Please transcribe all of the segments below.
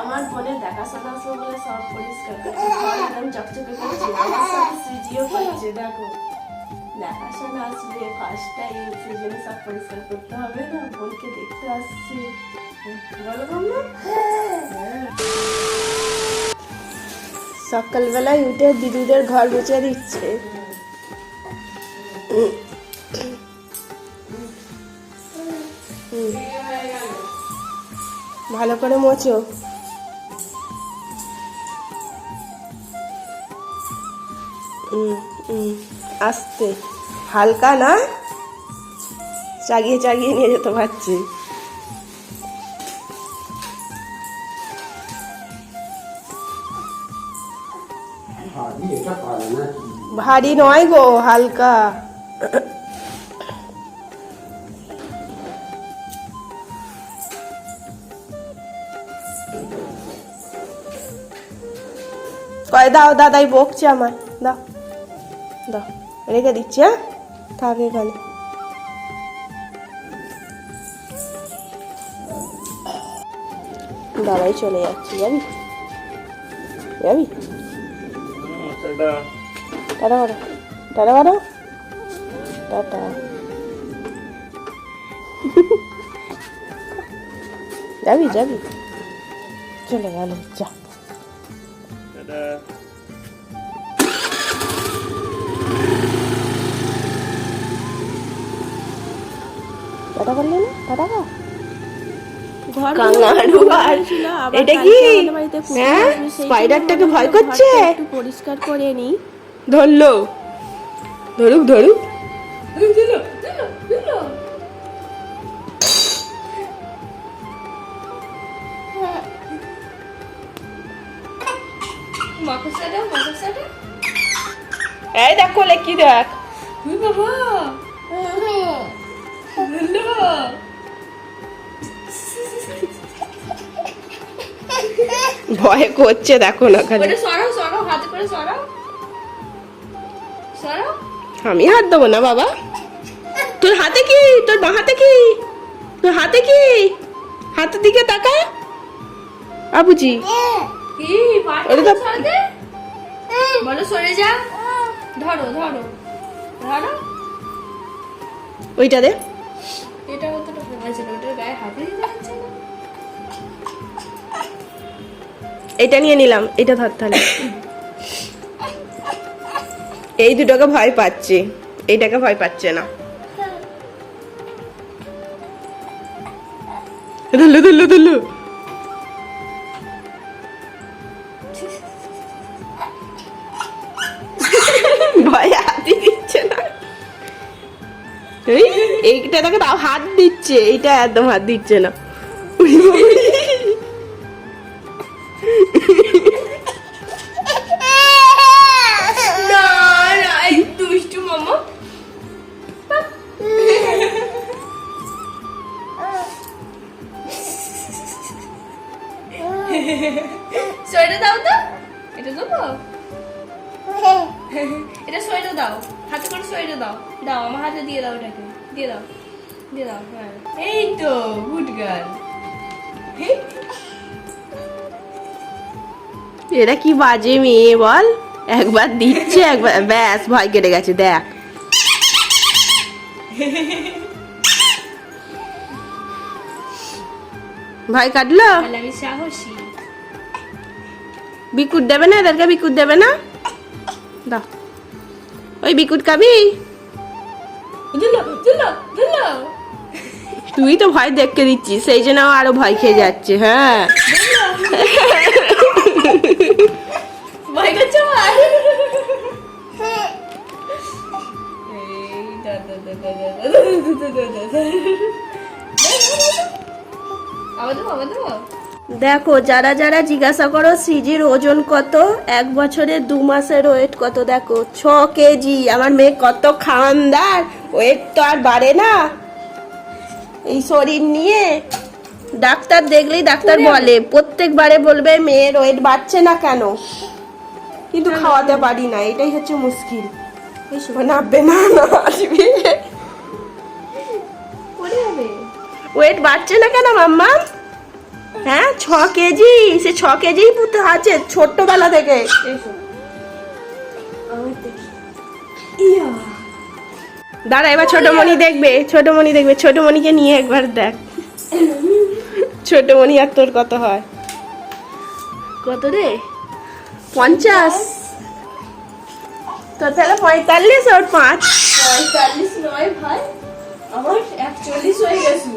আমার বোনের দেখাশোনা আছে বলে সব পরিষ্কার করছে একদম চকচকে করছে, আমার সাথে করছে, দেখো। দেখাশোনা আসবে ফার্স্ট টাইম সেই সব পরিষ্কার করতে হবে না, বোনকে দেখতে আসছে। বলো। সকালবেলায় উঠে দিদিদের ঘর মুছে দিচ্ছে। ভালো করে মোচো আস্তে। হালকা না? চাগিয়ে চাগিয়ে নিয়ে যেতে পারছি। ভারী নয় গো হালকা। কয় দাও দাদাই বকছে আমার দাও। দাও রেখে দিচ্ছি হ্যাঁ? থাক এখানে। দাদাই চলে যাচ্ছি যাবি যাবি টাটা। করো টাটা করো টাটা। যাবি যাবি চলে গেল যা। করলে না এটা কি? হ্যাঁ? স্পাইডারটাকে ভয় করছে? একটু পরিষ্কার করে নি। ধরলো। ধরুক ধরুক। মাকড়সাটা মাকড়সাটা। এই দেখ কোলে কি দেখ বাবা। ভয় করছে দেখো না খালি। ওটা আমি হাত দেবো না বাবা। তোর হাতে কি? তোর বাঁ হাতে কি? তোর হাতে কি? হাতের দিকে তাকা আবুজি। ওটা বলো সরে যা। ধরো ধরো। ধরো। ওইটা দে। এটা ওটার গায়ে হাতে দিতে এটা নিয়ে নিলাম, এটা ধর তাহলে। এই দুটোকে ভয় পাচ্ছে এইটাকে ভয় পাচ্ছে না। ধরলো ধরলো ধরলো। ভয় হাতই দিচ্ছে না। এইটা তাও হাত দিচ্ছে, এইটা একদম হাত দিচ্ছে না। এটা সোয়েটার দাও। হাতে করে সোয়েটার দাও। দাও আমার হাতে দিয়ে দাও এটাকে। দিয়ে দাও। দিয়ে দাও হ্যাঁ। এই তো গুড গার্ল এরা কি বাজে মেয়ে বল? একবার দিচ্ছে একবার ব্যাস ভয় কেটে গেছে দেখ। ভয় কাটলো? আমি সাহসী। বিকুট দেবে না? এদেরকে বিকুট দেবে না? দাও। ওই বিকুট খাবি দিলো তুই তো ভয় দেখকে দিচ্ছিস সেই জন্য আরও ভয় খেয়ে যাচ্ছে হ্যাঁ ভয় করছে আমার এই দা দেখো যারা যারা জিজ্ঞাসা করো সিজির ওজন কত এক বছরে দু মাসের ওয়েট কত দেখো ছ কেজি। আমার মেয়ে কত খানদার ওয়েট তো আর বাড়ে না। এই শরীর নিয়ে ডাক্তার দেখলেই ডাক্তার বলে প্রত্যেকবারে বলবে মেয়ের ওয়েট বাড়ছে না কেন। কিন্তু খাওয়াতে পারি না এটাই হচ্ছে মুশকিল। নাববে না ওয়েট বাড়ছে না কেন মাম্মা হ্যাঁ ছ কেজি, সে ছ কেজি পুঁতে আছে ছোট্টবেলা থেকে। দাঁড়া, এবার ছোট মনি দেখবে, ছোট মনি দেখবে, ছোট মনিকে নিয়ে একবার দেখ। ছোট মনি আর তোর কত হয়? কত রে? পঞ্চাশ। তোর তাহলে পঁয়তাল্লিশ ওর পাঁচ। পঁয়তাল্লিশ নয় ভাই, আমার একচল্লিশ হয়ে গেছিল।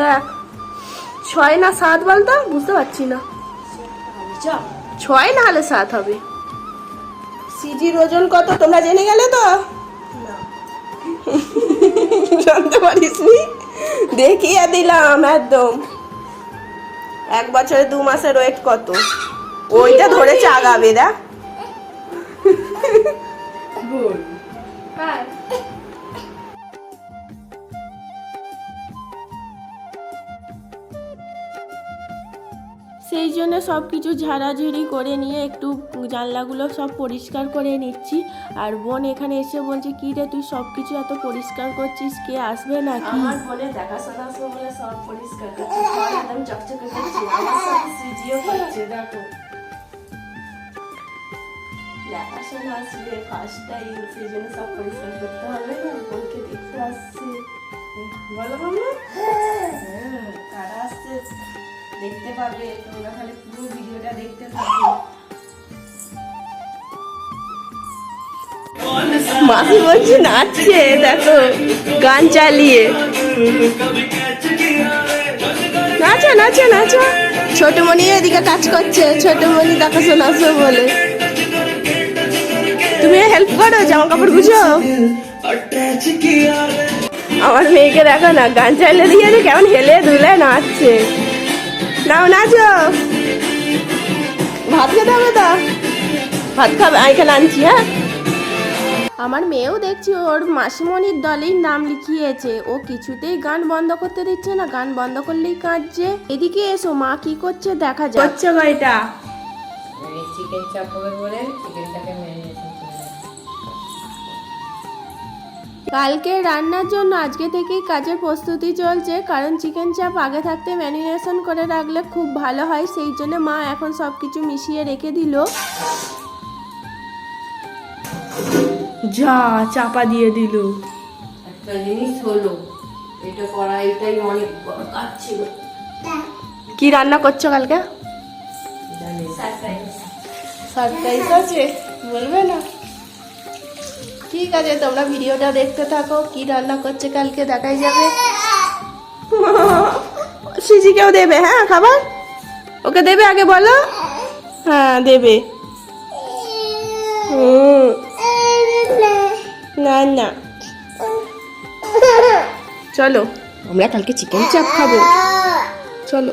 দেখ ছয় না সাত বলতো? বুঝতে পারছি না। ছয় না হলে সাত হবে। সিজির ওজন কত তোমরা জেনে গেলে তো? জানতে পারিস নি দেখিয়ে দিলাম একদম। এক বছরে দু মাসের ওয়েট কত? ওইটা ধরেছে আগাবে দেখ। সব কিছু ঝাড়াঝুড়ি করে নিয়ে একটু জানলাগুলো সব পরিষ্কার করে নিচ্ছি। আর বোন এখানে এসে বলছে, কি রে, তুই সব কিছু এত পরিষ্কার করছিস? কে আসবে না কি আমার বোনের দেখাশোনা আসবে বলে সব পরিষ্কার করছে। একদম চকচকে করছে। আমার সাথে সুজিও করছে, দেখো। দেখাশোনা আসবে ফার্স্ট টাইম সেই জন্য সব পরিষ্কার করতে হবে। বোনকে দেখতে আসছে। বলো মামা। হ্যাঁ কারা আসছে। দেখতে পাবে, তোমরা খালি পুরো ভিডিওটা দেখতে থাকো মাসি বলছে, নাচছে, দেখো, গান চালিয়ে। নাচো নাচো নাচো। ছোট মনি এদিকে কাজ করছে, ছোট মনি দেখাশোনা আসবে বলে। তুমি হেল্প করো জামা কাপড় গুছো। আমার মেয়েকে দেখো না, গান চালিয়ে দিয়েছে কেমন হেলে দুলে নাচছে। নাও নাচো ভাত খেতে হবে তো? ভাত খাবে এখানে আনছি হ্যাঁ? আমার মেয়েও দেখছি ওর মাসিমণির দলেই নাম লিখিয়েছে। ও কিছুতেই গান বন্ধ করতে দিচ্ছে না গান বন্ধ করলেই কাঁদছে। এদিকে এসো মা কি করছে দেখা যাচ্ছে এই চিকেন চাপ হবে বলে চিকেনটাকে কালকে রান্নার জন্য আজকে থেকেই কাজের প্রস্তুতি চলছে কারণ চিকেন চাপ আগে থাকতে ম্যারিনেশন করে রাখলে খুব ভালো হয় সেই জন্য মা এখন সব কিছু মিশিয়ে রেখে দিল। যা চাপা দিয়ে দিল। একটা জিনিস হলো এটা করা এটাই অনেক বড় কাজ ছিল। কি রান্না করছ কালকে? সারপ্রাইজ আছে? বলবে না? ঠিক আছে, তোমরা ভিডিওটা দেখতে থাকো, কি রান্না করছে কালকে দেখাই যাবে। সিজিকেও দেবে হ্যাঁ খাবার? ওকে দেবে আগে, বলো? হ্যাঁ দেবে। না না। চলো। আমরা কালকে চিকেন চাপ খাব। চলো।